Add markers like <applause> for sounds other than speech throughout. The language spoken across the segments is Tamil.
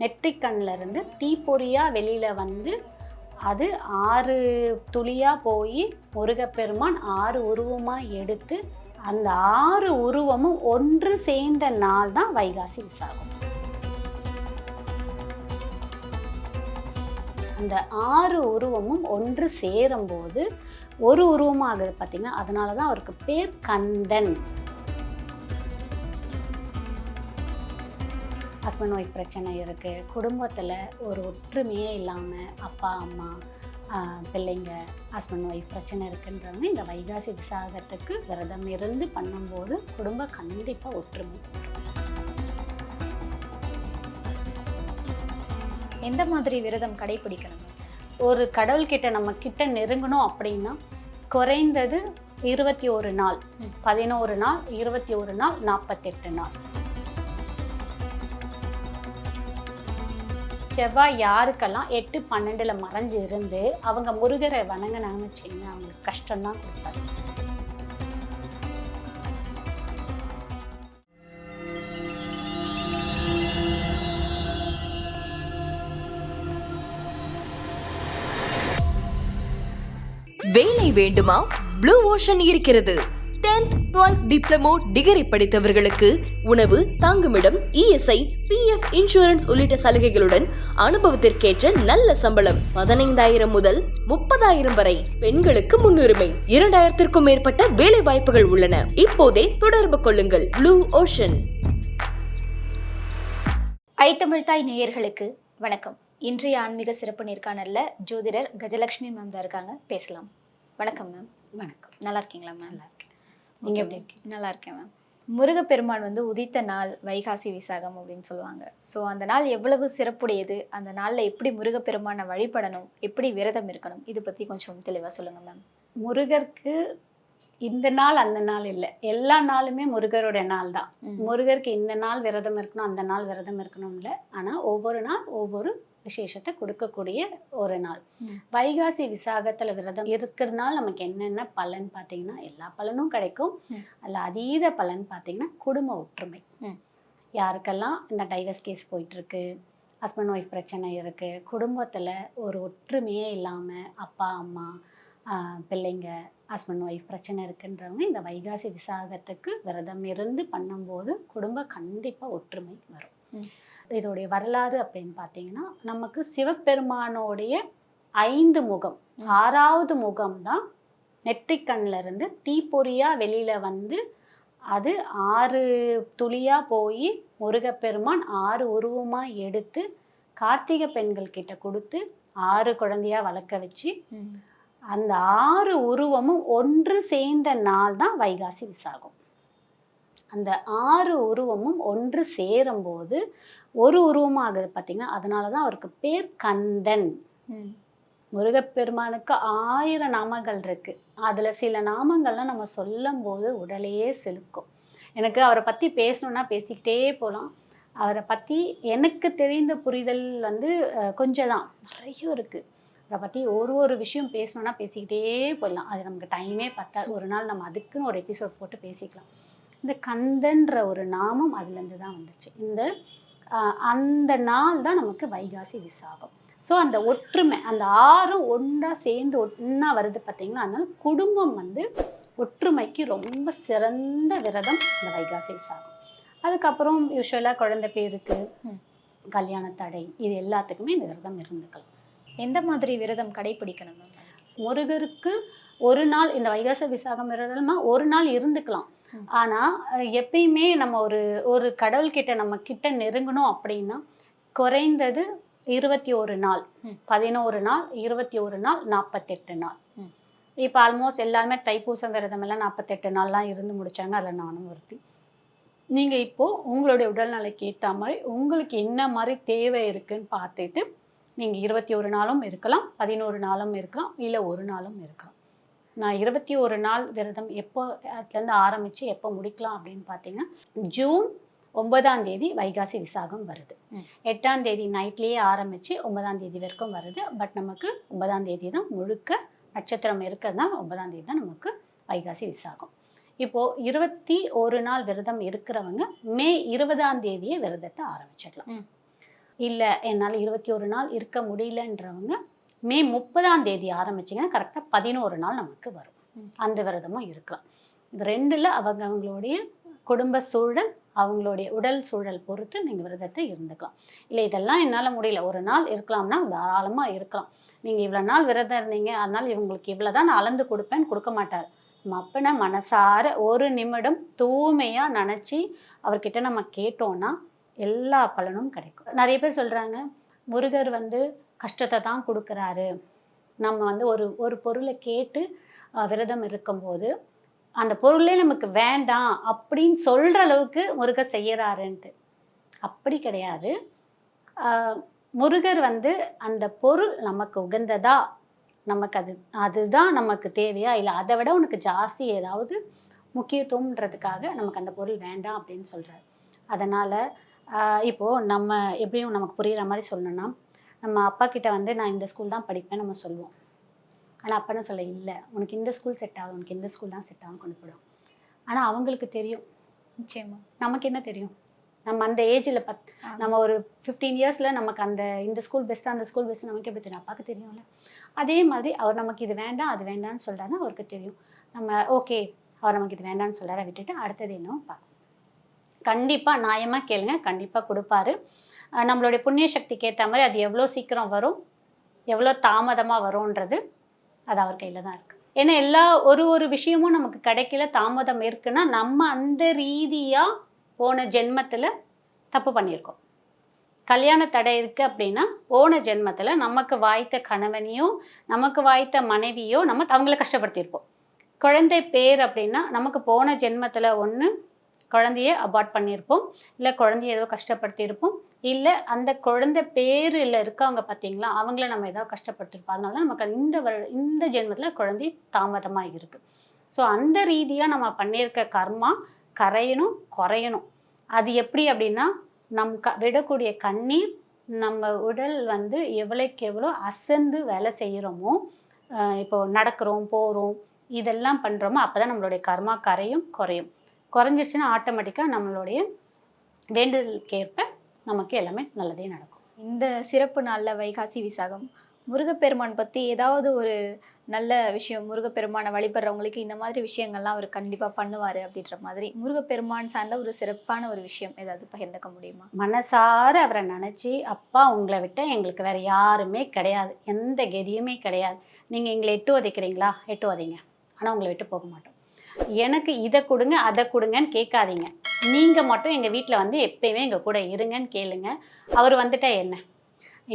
நெற்றிக்கண்ணிலேருந்து தீப்பொறியாக வெளியில் வந்து அது ஆறு துளியாக போய் முருகப்பெருமான் ஆறு உருவமாக எடுத்து அந்த ஆறு உருவமும் ஒன்று சேர்ந்த நாள் தான் வைகாசி விசாகம். அந்த ஆறு உருவமும் ஒன்று சேரும்போது ஒரு உருவமாகிறது பார்த்தீங்கன்னா அதனால தான் அவருக்கு பேர் கந்தன். ஹஸ்பண்ட் ஒய்ஃப் பிரச்சனை இருக்குது குடும்பத்தில் ஒரு ஒற்றுமையே இல்லாமல் அப்பா அம்மா பிள்ளைங்க ஹஸ்பண்ட் ஒய்ஃப் பிரச்சனை இருக்குன்றவங்க இந்த வைகாசி விசாகத்துக்கு விரதம் இருந்து பண்ணும்போது குடும்பம் கண்டிப்பாக ஒற்றுமை. எந்த மாதிரி விரதம் கடைபிடிக்கணும் ஒரு கடவுள்கிட்ட நம்ம கிட்ட நெருங்கணும் அப்படின்னா குறைந்தது இருபத்தி ஒரு நாள் பதினோரு நாள் இருபத்தி ஒரு நாள் நாற்பத்தெட்டு நாள். செவ்வாய் யாருக்கெல்லாம் எட்டு பன்னெண்டுல மறைஞ்சு இருந்து அவங்க முருகரை வணங்கினாங்கன்னு வச்சுக்கோங்க அவங்களுக்கு கஷ்டம்தான் கொடுப்பாரு வேலை வேண்டுமா? ப்ளூ ஓஷன் இருக்கிறது. 10th 12th டிப்ளமோ டிகிரி படித்தவர்களுக்கு உணவு தங்குமிடம் இஎஸ்ஐ பிஎஃப் இன்சூரன்ஸ் உள்ளிட்ட சலுகைகளுடன் அனுபவத்திற்கேற்ற நல்ல சம்பளம். பதினைந்தாயிரம் முதல் முப்பதாயிரம் வரை பெண்களுக்கு முன்னுரிமை. இரண்டாயிரத்திற்கும் மேற்பட்ட வேலை வாய்ப்புகள் உள்ளன. இப்போதே தொடர்பு கொள்ளுங்கள். ப்ளூ ஓஷன் ஐத்தமிழ்தாய் நேயர்களுக்கு வணக்கம். இன்றைய ஆன்மீக சிறப்பு நேர்காணல்ல ஜோதிடர் கஜலட்சுமி மேம் தான் இருக்காங்க. பேசலாம். வணக்கம் மேம் வணக்கம். நல்லா இருக்கீங்களா மேம் நல்லா இருக்கேன் நீங்க எப்படி இருக்கீங்க? நல்லா இருக்கேன் மேம் முருகப்பெருமான் வந்து உதித்த நாள் வைகாசி விசாகம் அப்படின்னு சொல்லுவாங்க. ஸோ அந்த நாள் எவ்வளவு சிறப்புடையது? அந்த நாளில் எப்படி முருகப்பெருமானை வழிபடணும்? எப்படி விரதம் இருக்கணும்? இது பற்றி கொஞ்சம் தெளிவாக சொல்லுங்க மேம் முருகருக்கு இந்த நாள் அந்த நாள் இல்லை. எல்லா நாளுமே முருகரோட நாள் தான். முருகருக்கு இந்த நாள் விரதம் இருக்கணும் அந்த நாள் விரதம் இருக்கணும் இல்லை ஆனால் ஒவ்வொரு நாள் ஒவ்வொரு விசேஷத்தை கொடுக்கக்கூடிய ஒரு நாள். வைகாசி விசாகத்தில் விரதம் இருக்கிறதுனால நமக்கு என்னென்ன பலன் பார்த்தீங்கன்னா எல்லா பலனும் கிடைக்கும். அதில் அதீத பலன் பார்த்தீங்கன்னா குடும்ப ஒற்றுமை. யாருக்கெல்லாம் இந்த டைவர்ஸ் கேஸ் போயிட்டுருக்கு ஹஸ்பண்ட் ஒய்ஃப் பிரச்சனை இருக்குது குடும்பத்தில் ஒரு ஒற்றுமையே இல்லாமல் அப்பா அம்மா ஆஹ், பிள்ளைங்க ஹஸ்பண்ட் ஒய்ஃப் பிரச்சனை இருக்குன்றவங்க இந்த வைகாசி விசாகத்துக்கு விரதம் இருந்து பண்ணும்போது குடும்பம் கண்டிப்பாக ஒற்றுமை வரும். இதோடைய வரலாறு அப்படின்னு பார்த்தீங்கன்னா நமக்கு சிவபெருமானோடைய ஐந்து முகம் ஆறாவது முகம் தான் நெற்றிக்கண்ணில் இருந்து தீப்பொறியாக வெளியில் வந்து அது ஆறு துளியாக போய் முருகப்பெருமான் ஆறு உருவமாக எடுத்து கார்த்திகை பெண்கள் கிட்ட கொடுத்து ஆறு குழந்தையா வளர்க்க வச்சு அந்த ஆறு உருவமும் ஒன்று சேர்ந்த நாள் தான் வைகாசி விசாகம். அந்த ஆறு உருவமும் ஒன்று சேரும்போது ஒரு உருவமாகுது பார்த்தீங்கன்னா அதனால தான் அவருக்கு பேர் கந்தன். முருகப்பெருமானுக்கு ஆயிரம் நாமங்கள் இருக்கு. அதில் சில நாமங்கள்லாம் நம்ம சொல்லும்போது உடலையே செலுக்கும். எனக்கு அவரை பற்றி பேசணுன்னா பேசிக்கிட்டே போகலாம் அவரை பற்றி எனக்கு தெரிந்த புரிதல் வந்து கொஞ்சம் தான் நிறைய இருக்குது அவரை பற்றி ஒரு ஒரு விஷயம் பேசணுன்னா பேசிக்கிட்டே போயிடலாம். அது நமக்கு டைமே பத்தாது. ஒரு நாள் நம்ம அதுக்குன்னு ஒரு எபிசோட் போட்டு பேசிக்கலாம். இந்த கந்தன்ற ஒரு நாமம் அதுலேருந்து தான் வந்துச்சு. இந்த அந்த நாள் தான் நமக்கு வைகாசி விசாகம். ஸோ அந்த ஒற்றுமை அந்த ஆறும் ஒன்றா சேர்ந்து ஒன்றா வருது பார்த்தீங்களா அதனால குடும்பம் வந்து ஒற்றுமைக்கு ரொம்ப சிறந்த விரதம் இந்த வைகாசி விசாகம். அதுக்கப்புறம் யூஸ்வலாக குழந்தை பேருக்கு. கல்யாண தடை இது எல்லாத்துக்குமே இந்த விரதம் இருந்துக்கலாம். எந்த மாதிரி விரதம் கடைபிடிக்கணும் முருகருக்கு ஒரு நாள் இந்த வைகாச விசாகம் விரதம்னா ஒரு நாள் இருந்துக்கலாம். ஆனால் எப்பயுமே நம்ம ஒரு ஒரு கடவுள்கிட்ட நம்ம கிட்ட நெருங்கணும் அப்படின்னா குறைந்தது இருபத்தி ஒரு நாள். பதினோரு நாள் இருபத்தி ஒரு நாள் நாற்பத்தெட்டு நாள். இப்போ ஆல்மோஸ்ட் எல்லாருமே தைப்பூசம் விரதம் எல்லாம் நாற்பத்தெட்டு நாள்லாம் இருந்து முடிச்சாங்க அதில் நானும் ஒருத்தி. நீங்கள் இப்போது உங்களுடைய உடல்நிலைக்கு ஏற்ற மாதிரி உங்களுக்கு என்ன மாதிரி தேவை இருக்குன்னு பார்த்துட்டு நீங்கள் இருபத்தி ஒரு நாளும் இருக்கலாம் பதினோரு நாளும் இருக்கலாம் இல்லை ஒரு நாளும் இருக்கலாம். நான் இருபத்தி ஒரு நாள் விரதம் எப்போ அதுலேருந்து ஆரம்பித்து எப்போ முடிக்கலாம் அப்படின்னு பார்த்தீங்கன்னா ஜூன் ஒன்பதாம் தேதி வைகாசி விசாகம் வருது. எட்டாம் தேதி நைட்லேயே ஆரம்பித்து ஒன்பதாம் தேதி வரைக்கும் வருது பட் நமக்கு ஒன்பதாம் தேதி தான் முழுக்க நட்சத்திரம் இருக்கிறதுனால ஒன்பதாம் தேதி தான் நமக்கு வைகாசி விசாகம் இப்போது இருபத்தி ஒரு நாள் விரதம் இருக்கிறவங்க மே இருபதாம் தேதியே விரதத்தை ஆரம்பிச்சிடலாம். இல்லை என்னால் இருபத்தி ஒரு நாள் இருக்க முடியலன்றவங்க மே முப்பதாம் தேதி ஆரம்பிச்சிங்கன்னா கரெக்டாக பதினோரு நாள் நமக்கு வரும். அந்த விரதமும் இருக்கலாம். இது ரெண்டில் அவங்க அவங்களுடைய குடும்ப சூழல் அவங்களுடைய உடல் சூழல் பொறுத்து நீங்கள் விரதத்தை இருந்துக்கலாம். இல்லை இதெல்லாம் என்னால் முடியல. ஒரு நாள் இருக்கலாம்னா தாராளமாக இருக்கலாம். நீங்கள் இவ்வளோ நாள் விரதம் இருந்தீங்க. அதனால் இவங்களுக்கு இவ்வளோ தான் நான் அளந்து கொடுப்பேன் கொடுக்க மாட்டார். நம்ம அப்பனை மனசார ஒரு நிமிடம் தூய்மையாக நினச்சி அவர்கிட்ட நம்ம கேட்டோம்னா எல்லா பலனும் கிடைக்கும். நிறைய பேர் சொல்கிறாங்க முருகர் வந்து கஷ்டத்தை தான் கொடுக்குறாரு. நம்ம வந்து ஒரு ஒரு பொருளை கேட்டு விரதம் இருக்கும்போது அந்த பொருளே நமக்கு வேண்டாம் அப்படின்னு சொல்கிற அளவுக்கு முருகர் செய்யறாருன்ட்டு. அப்படி கிடையாது. முருகர் வந்து அந்த பொருள் நமக்கு உகந்ததா? நமக்கு அது அதுதான் நமக்கு தேவையா? இல்லை அதை விட உனக்கு ஜாஸ்தி ஏதாவது முக்கியத்துவம்ன்றதுக்காக நமக்கு அந்த பொருள் வேண்டாம் அப்படின்னு சொல்கிறார் அதனால் இப்போது நம்ம எப்படியும் நமக்கு புரிகிற மாதிரி சொல்லணும்னா நம்ம அப்பா கிட்ட வந்து நான் இந்த ஸ்கூல் தான் படிப்பேன் நம்ம சொல்லுவோம். ஆனால் அப்பா என்ன சொல்ல இல்லை உனக்கு இந்த ஸ்கூல் செட் ஆகும் உனக்கு இந்த ஸ்கூல் தான் செட் ஆகும் கொண்டு போயிடும் ஆனால் அவங்களுக்கு தெரியும். நிச்சயமா. நமக்கு என்ன தெரியும்? நம்ம அந்த ஏஜில் பத். நம்ம ஒரு ஃபிஃப்டீன் இயர்ஸில் நமக்கு அந்த இந்த ஸ்கூல் பெஸ்ட்டாக அந்த ஸ்கூல் பெஸ்ட் நமக்கு எப்படி தெரியும்? அப்பாவுக்கு தெரியும்ல. அதே மாதிரி அவர் நமக்கு இது வேண்டாம் அது வேண்டாம்னு சொல்கிறாருன்னா அவருக்கு தெரியும். நம்ம ஓகே அவர் நமக்கு இது வேண்டாம்னு சொல்கிறார விட்டுட்டு அடுத்தது என்னவோ பார்க்கணும் கண்டிப்பாக நியாயமாக கேளுங்க. கண்டிப்பாக கொடுப்பாரு. நம்மளுடைய புண்ணிய சக்திக்கு ஏற்ற மாதிரி அது எவ்வளோ சீக்கிரம் வரும் எவ்வளோ தாமதமாக வரும்ன்றது அது அவர் கையில் தான் இருக்குது ஏன்னா எல்லா ஒரு ஒரு விஷயமும் நமக்கு கிடைக்கல தாமதம் இருக்குன்னா நம்ம அந்த ரீதியாக போன ஜென்மத்தில் தப்பு பண்ணியிருக்கோம். கல்யாண தடை இருக்குது அப்படின்னா போன ஜென்மத்தில் நமக்கு வாய்த்த கணவனையோ நமக்கு வாய்த்த மனைவியோ நம்ம அவங்கள கஷ்டப்படுத்தியிருப்போம். குழந்தை பேர் அப்படின்னா நமக்கு போன ஜென்மத்தில் ஒன்று குழந்தைய அபார்ட் பண்ணியிருப்போம். இல்லை குழந்தைய ஏதோ கஷ்டப்படுத்தியிருப்போம். இல்லை அந்த குழந்தை பேரில் இருக்கவங்க பார்த்தீங்களா அவங்கள நம்ம ஏதாவது கஷ்டப்படுத்திருப்போம் அதனால தான் நமக்கு இந்த வருட இந்த ஜென்மத்தில் குழந்தை தாமதமாக இருக்குது ஸோ அந்த ரீதியாக நம்ம பண்ணியிருக்க கர்மா கரையணும் குறையணும். அது எப்படி அப்படின்னா நம் க விடக்கூடிய கண்ணீர் நம்ம உடல் வந்து எவ்வளோக்கு எவ்வளோ அசந்து வேலை செய்கிறோமோ இப்போ நடக்கிறோம் போகிறோம் இதெல்லாம் பண்ணுறோமோ அப்போ தான் நம்மளுடைய கர்மா கரையும் குறையும். குறைஞ்சிருச்சுன்னா ஆட்டோமேட்டிக்காக நம்மளுடைய வேண்டுதலுக்கு ஏற்ப நமக்கு எல்லாமே நல்லதே நடக்கும். இந்த சிறப்பு நாள்ல வைகாசி விசாகம் முருகப்பெருமான் பத்தி ஏதாவது ஒரு நல்ல விஷயம் முருகப்பெருமானை வழிபடுறவங்களுக்கு இந்த மாதிரி விஷயங்கள்லாம் அவர் கண்டிப்பா பண்ணுவாரு அப்படின்ற மாதிரி முருகப்பெருமான் சார்ந்த ஒரு சிறப்பான ஒரு விஷயம் ஏதாவது பகிர்ந்துக்க முடியுமா? மனசார அவரை நினச்சி அப்பா உங்களை விட்ட எங்களுக்கு வேற யாருமே கிடையாது. எந்த கெதியுமே கிடையாது. நீங்கள் எங்களை எட்டு உதைக்கிறீங்களா? எட்டு உதைங்க. ஆனால் உங்களை விட்டு போக மாட்டோம். எனக்கு இதை கொடுங்க அதை கொடுங்கன்னு கேட்காதீங்க. நீங்கள் மட்டும் எங்கள் வீட்டில் வந்து எப்பயுமே எங்கள் கூட இருங்கன்னு கேளுங்க. அவர் வந்துட்டா என்ன?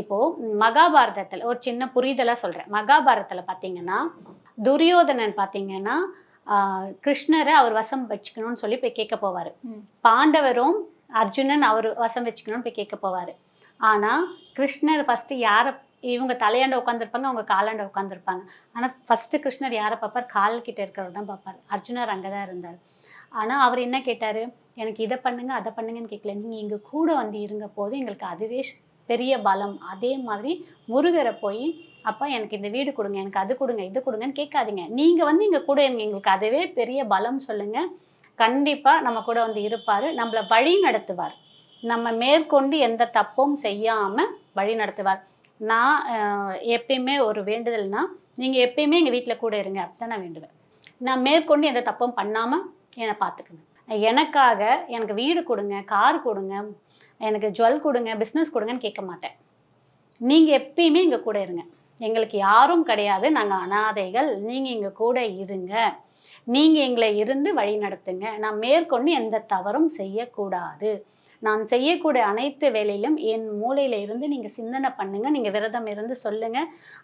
இப்போது மகாபாரதத்தில் ஒரு சின்ன புரிதலாக சொல்கிறேன் மகாபாரதத்தில் பார்த்தீங்கன்னா துரியோதனன் பார்த்தீங்கன்னா கிருஷ்ணரை அவர் வசம் வச்சுக்கணும்னு சொல்லி போய் கேட்க போவார். பாண்டவரும் அர்ஜுனன் அவர் வசம் வச்சுக்கணும்னு போய் கேட்க போவார். ஆனால் கிருஷ்ணர் ஃபஸ்ட்டு யாரை இவங்க தலையாண்ட உட்காந்துருப்பாங்க அவங்க காலாண்ட உட்காந்துருப்பாங்க ஆனால் ஃபஸ்ட்டு கிருஷ்ணர் யாரை பார்ப்பார்? கால் கிட்ட இருக்கிறவர் தான் பார்ப்பார். அர்ஜுனர் அங்கே தான் இருந்தார். ஆனால் அவர் என்ன கேட்டார்? எனக்கு இதை பண்ணுங்க அதை பண்ணுங்கன்னு கேட்கல. நீங்கள் எங்கள் கூட வந்து இருங்க போது எங்களுக்கு அதுவே பெரிய பலம். அதே மாதிரி முருகரை போய் அப்பா எனக்கு இந்த வீடு கொடுங்க எனக்கு அது கொடுங்க இது கொடுங்கன்னு கேட்காதீங்க. நீங்கள் வந்து இங்கே கூட இருங்க எங்களுக்கு அதுவே பெரிய பலம் சொல்லுங்கள் கண்டிப்பாக நம்ம கூட வந்து இருப்பார். நம்மளை வழி நடத்துவார். நம்ம மேற்கொண்டு எந்த தப்பும் செய்யாமல் வழி நடத்துவார். நான் எப்பயுமே ஒரு வேண்டுதல்னா நீங்கள் எப்பயுமே எங்கள் வீட்டில் கூட இருங்க அப்படிதான் நான் வேண்டுவேன். நான் மேற்கொண்டு எந்த தப்பும் பண்ணாமல் என்னை பார்த்துக்குங்க. எனக்காக எனக்கு வீடு கொடுங்க கார் கொடுங்க எனக்கு ஜுவல் கொடுங்க பிஸ்னஸ் கொடுங்கன்னு கேட்க மாட்டேன். நீங்கள் எப்பயுமே எங்கள் கூட இருங்க. எங்களுக்கு யாரும் கிடையாது நாங்கள் அனாதைகள் நீங்கள் எங்கள் கூட இருங்க. நீங்கள் எங்களை இருந்து வழி நடத்துங்க. நான் மேற்கொண்டு எந்த தவறும் செய்யக்கூடாது. நான் செய்யக்கூடிய அனைத்து வேலையிலும் என் மூளையில இருந்து நீங்கள் சிந்தனை பண்ணுங்க நீங்கள் விரதம் இருந்து சொல்லுங்க.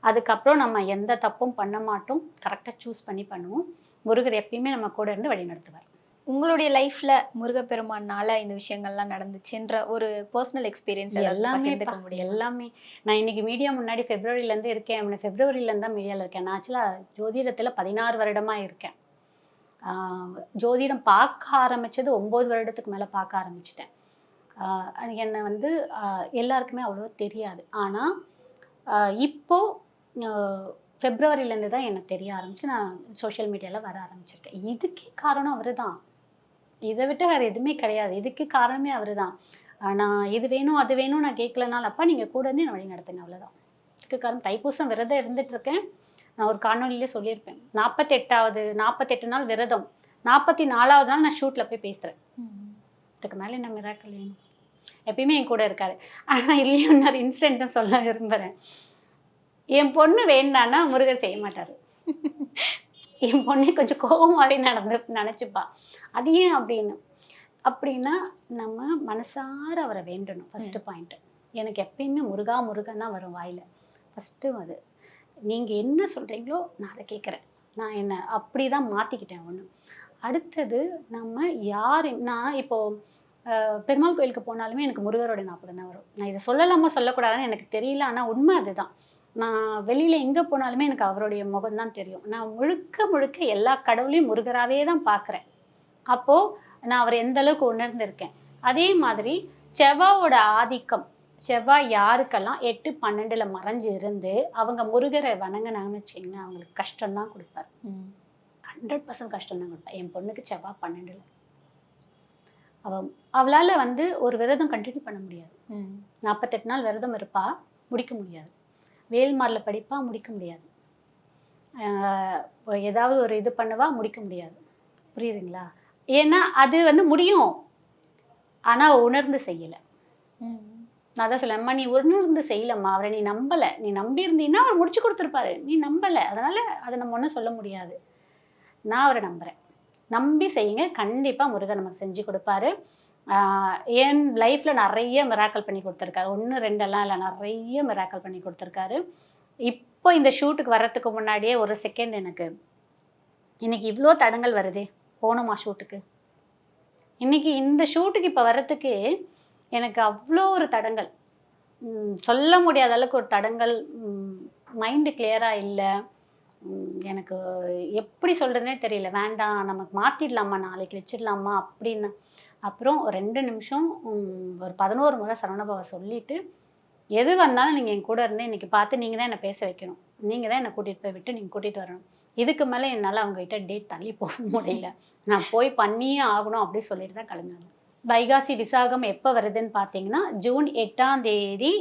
அதுக்கப்புறம் நம்ம எந்த தப்பும் பண்ண மாட்டோம். கரெக்டாக சூஸ் பண்ணி பண்ணுவோம். முருகர் எப்பயுமே நம்ம கூட இருந்து வழி நடத்துவார் உங்களுடைய லைஃப்ல முருகப்பெருமானால இந்த விஷயங்கள்லாம் நடந்துச்சுன்ற ஒரு பர்சனல் எக்ஸ்பீரியன்ஸ் எல்லாமே முடியும்? எல்லாமே. நான் இன்னைக்கு மீடியா முன்னாடி ஃபெப்ரவரியிலேருந்து இருக்கேன். அவனை ஃபெப்ரவரியிலேருந்து தான் மீடியாவில் இருக்கேன். நான் ஆக்சுவலாக ஜோதிடத்தில் பதினாறு வருடமாக இருக்கேன். ஜோதிடம் பார்க்க ஆரம்பிச்சது ஒம்பது வருடத்துக்கு மேலே பார்க்க ஆரம்பிச்சிட்டேன். என்னை வந்து எல்லாருக்குமே அவ்வளோ தெரியாது. ஆனால் இப்போ ஃபெப்ரவரியிலேருந்து தான் எனக்கு தெரிய ஆரம்பிச்சு நான் சோஷியல் மீடியாவில் வர ஆரம்பிச்சிருக்கேன். இதுக்கே காரணம் அவர் தான் இதை விட்டு வேறு எதுவுமே கிடையாது. இதுக்கு காரணமே அவர் தான் நான் இது வேணும் அது வேணும் நான் கேட்கலனாலும் அப்பா நீங்கள் கூட இருந்து என்னை வழி நடத்துங்க அவ்வளோதான் இதுக்கு காரணம் தைப்பூசம் விரதம் இருந்துட்டு இருக்கேன் நான் ஒரு காணொலியிலே சொல்லியிருப்பேன். நாற்பத்தெட்டாவது நாற்பத்தெட்டு நாள் விரதம். நாற்பத்தி நாலாவது நாள் நான் ஷூட்டில் போய் பேசுகிறேன் இதுக்கு மேலே என்ன மிராக்கள் வேணும்? எப்பயுமே என் கூட இருக்காரு. ஆனால் இன்னொரு இன்சிடென்ட்டும் சொல்ல விரும்புகிறேன் என் பொண்ணு வேண்டான்னா முருகர் செய்ய மாட்டார். என் பொண்ணே கொஞ்சம் கோபமாகவே நடந்து நினச்சிப்பா. அது ஏன் அப்படின்னு? அப்படின்னா நம்ம மனசார அவரை வேண்டணும். ஃபஸ்ட்டு பாயிண்ட்டு எனக்கு எப்பயுமே முருகா முருகன் தான் வரும் வாயில். ஃபஸ்ட்டு அது. நீங்கள் என்ன சொல்கிறீங்களோ நான் அதை கேட்குறேன் நான் என்ன அப்படி தான் மாற்றிக்கிட்டேன் ஒன்று அடுத்தது நம்ம யார் நான் இப்போது பெருமாள் கோயிலுக்கு போனாலுமே எனக்கு முருகரோட ஞாபகம் தான் வரும். நான் இதை சொல்லலாமா சொல்லக்கூடாதுன்னு எனக்கு தெரியல. ஆனால் உண்மை அதுதான். நான் வெளியில் எங்கே போனாலுமே எனக்கு அவருடைய முகம் தான் தெரியும். நான் முழுக்க முழுக்க எல்லா கடவுளையும் முருகராகவே தான் பார்க்குறேன். அப்போது நான் அவர் எந்த அளவுக்கு உணர்ந்திருக்கேன்? அதே மாதிரி செவ்வாவோட ஆதிக்கம் செவ்வாய் யாருக்கெல்லாம் எட்டு பன்னெண்டில் மறைஞ்சு இருந்து அவங்க முருகரை வணங்கினாங்கன்னு வச்சிங்கன்னா அவங்களுக்கு கஷ்டம்தான் கொடுப்பாரு. ஹண்ட்ரட் பர்சன்ட் கஷ்டம் தான் கொடுப்பேன் என் பொண்ணுக்கு செவ்வாய் பன்னெண்டில். அவ அவளால் வந்து ஒரு விரதம் கண்டினியூ பண்ண முடியாது. நாற்பத்தெட்டு நாள் விரதம் இருப்பா முடிக்க முடியாது. வேல்மாரில் படிப்பா முடிக்க முடியாது. ஏதாவது ஒரு இது பண்ணவா முடிக்க முடியாது. புரியுதுங்களா? ஏன்னா அது வந்து முடியும். ஆனால் உணர்ந்து செய்யலை. நான் தான் சொல்லேன் நீ உணர்ந்து செய்யலம்மா. அவரை நீ நம்பலை. நீ நம்பி இருந்தீன்னா அவர் முடிச்சு கொடுத்துருப்பாரு. நீ நம்பலை. அதனால அதை நம்ம ஒன்றும் சொல்ல முடியாது. நான் அவரை நம்புகிறேன் நம்பி செய்யுங்க. கண்டிப்பாக முருகன் நமக்கு செஞ்சு கொடுப்பாரு. என் லைஃப்பில் நிறைய மிராக்கல் பண்ணி கொடுத்துருக்காரு. ஒன்று ரெண்டெல்லாம் இல்லை. நிறைய மிராக்கல் பண்ணி கொடுத்துருக்காரு. இப்போ இந்த ஷூட்டுக்கு வர்றதுக்கு முன்னாடியே ஒரு செகண்ட் எனக்கு. இன்னைக்கு இவ்வளோ தடங்கள் வருதே போகணுமா ஷூட்டுக்கு இன்றைக்கி இந்த ஷூட்டுக்கு இப்போ வர்றதுக்கு எனக்கு அவ்வளோ ஒரு தடங்கள். சொல்ல முடியாத அளவுக்கு ஒரு தடங்கள். மைண்டு கிளியராக இல்லை. எனக்கு எப்படி சொல்கிறதுனே தெரியல. வேண்டாம் நமக்கு மாற்றிடலாமா நாளைக்கு வச்சிடலாமா அப்படின்னு. அப்புறம் ரெண்டு நிமிஷம் ஒரு பதினோரு முறை சரவணபாவை சொல்லிவிட்டு எது வந்தாலும் நீங்கள் என் கூட இருந்து இன்னைக்கு பார்த்து நீங்கள் தான் என்னை பேச வைக்கணும். நீங்கள் தான் என்னை கூட்டிகிட்டு போய் விட்டு நீங்கள் கூட்டிகிட்டு வரணும். இதுக்கு மேலே என்னால் அவங்ககிட்ட டேட் தள்ளி போக <laughs> முடியல. நான் போய் பண்ணியே ஆகணும் அப்படி சொல்லிட்டு தான் கிளம்பினாங்க. வைகாசி விசாகம் எப்போ வருதுன்னு பார்த்தீங்கன்னா ஜூன் எட்டாம் தேதி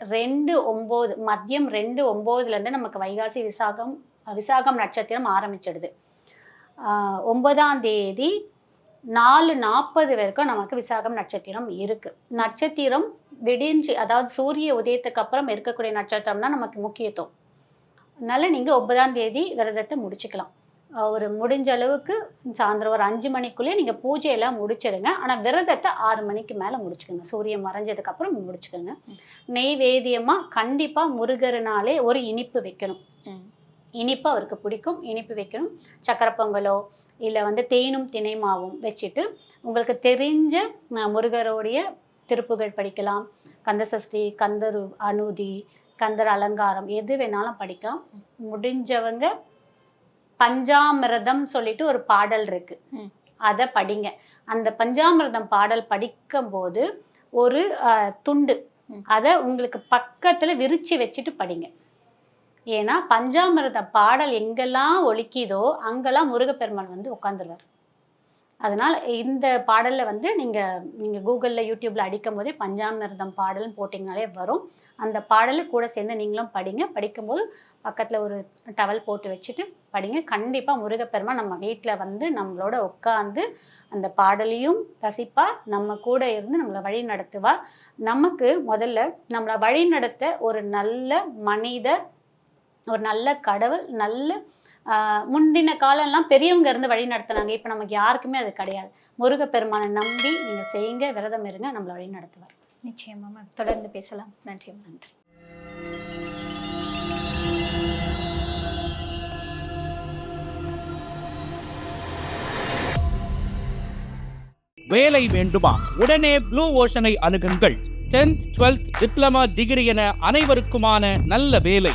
ரெண்டு ஒம்பது மதியம் ரெண்டு ஒம்போதுலேருந்து நமக்கு வைகாசி விசாகம் விசாகம் நட்சத்திரம் ஆரம்பிச்சிடுது. ஒன்பதாம் தேதி நாலு நாற்பது வரைக்கும் நமக்கு விசாகம் நட்சத்திரம் இருக்கு. நட்சத்திரம் விடிஞ்சு அதாவது சூரிய உதயத்துக்கு அப்புறம் இருக்கக்கூடிய நட்சத்திரம் தான் நமக்கு முக்கியத்துவம். அதனால நீங்கள் ஒன்பதாம் தேதி விரதத்தை முடிச்சுக்கலாம். ஒரு முடிஞ்ச அளவுக்கு சாயந்தரம் ஒரு அஞ்சு மணிக்குள்ளேயே நீங்கள் பூஜையெல்லாம் முடிச்சிடுங்க. ஆனால் விரதத்தை ஆறு மணிக்கு மேலே முடிச்சுக்கோங்க. சூரியன் மறைஞ்சதுக்கு அப்புறம் முடிச்சுக்கோங்க. நெய்வேத்தியமாக கண்டிப்பாக முருகருனாலே ஒரு இனிப்பு வைக்கணும். இனிப்பு அவருக்கு பிடிக்கும். இனிப்பு வைக்கணும். சக்கரை பொங்கலோ இல்லை வந்து தேனும் திணைமாவும் வச்சுட்டு உங்களுக்கு தெரிஞ்ச முருகருடைய திருப்புகழ் படிக்கலாம். கந்தசஷ்டி கந்தரு அனுதி கந்தர் அலங்காரம் எது வேணாலும் படிக்கலாம். முடிஞ்சவங்க பஞ்சாமிரதம் சொல்லிட்டு ஒரு பாடல் இருக்கு. அதை படிங்க. அந்த பஞ்சாமிர்தம் பாடல் படிக்கும்போது ஒரு அஹ், துண்டு. அதை உங்களுக்கு பக்கத்துல விரிச்சு வச்சுட்டு படிங்க. ஏன்னா பஞ்சாமிரத பாடல் எங்கெல்லாம் ஒலிக்குதோ அங்கெல்லாம் முருகப்பெருமான் வந்து உட்காந்துருவார் அதனால் இந்த பாடலில் வந்து நீங்கள் நீங்கள் கூகுளில் யூடியூப்பில் அடிக்கும் போதே பஞ்சாமிர்தம் பாடல்னு போட்டிங்கனாலே வரும். அந்த பாடலை கூட சேர்ந்து நீங்களும் படிங்க. படிக்கும்போது பக்கத்தில் ஒரு டவல் போட்டு வச்சுட்டு படிங்க. கண்டிப்பாக முருகப்பெருமான் நம்ம வீட்டில் வந்து நம்மளோட உட்காந்து அந்த பாடலையும் ரசிப்பா நம்ம கூட இருந்து நம்மளை வழி நடத்துவா. நமக்கு முதல்ல நம்மளை வழி நடத்த ஒரு நல்ல மனிதர் ஒரு நல்ல கடவுள் நல்ல முந்தின காலம்லாம் பெரியவங்க இருந்து வழி நடத்துனாங்க. இப்போ நமக்கு யாருக்குமே அது கிடையாது. முருகப்பெருமானை நம்பி நீங்கள் செய்யுங்க விரதம் இருங்க நம்மளை வழி நடத்துவார். நிச்சயமா மேம் தொடர்ந்து பேசலாம். நன்றி நன்றி. வேலை வேண்டுமா? உடனே ப்ளூ ஓஷனை அணுகுங்கள். 10th 12th டிப்ளமா டிகிரி என அனைவருக்குமான நல்ல வேலை.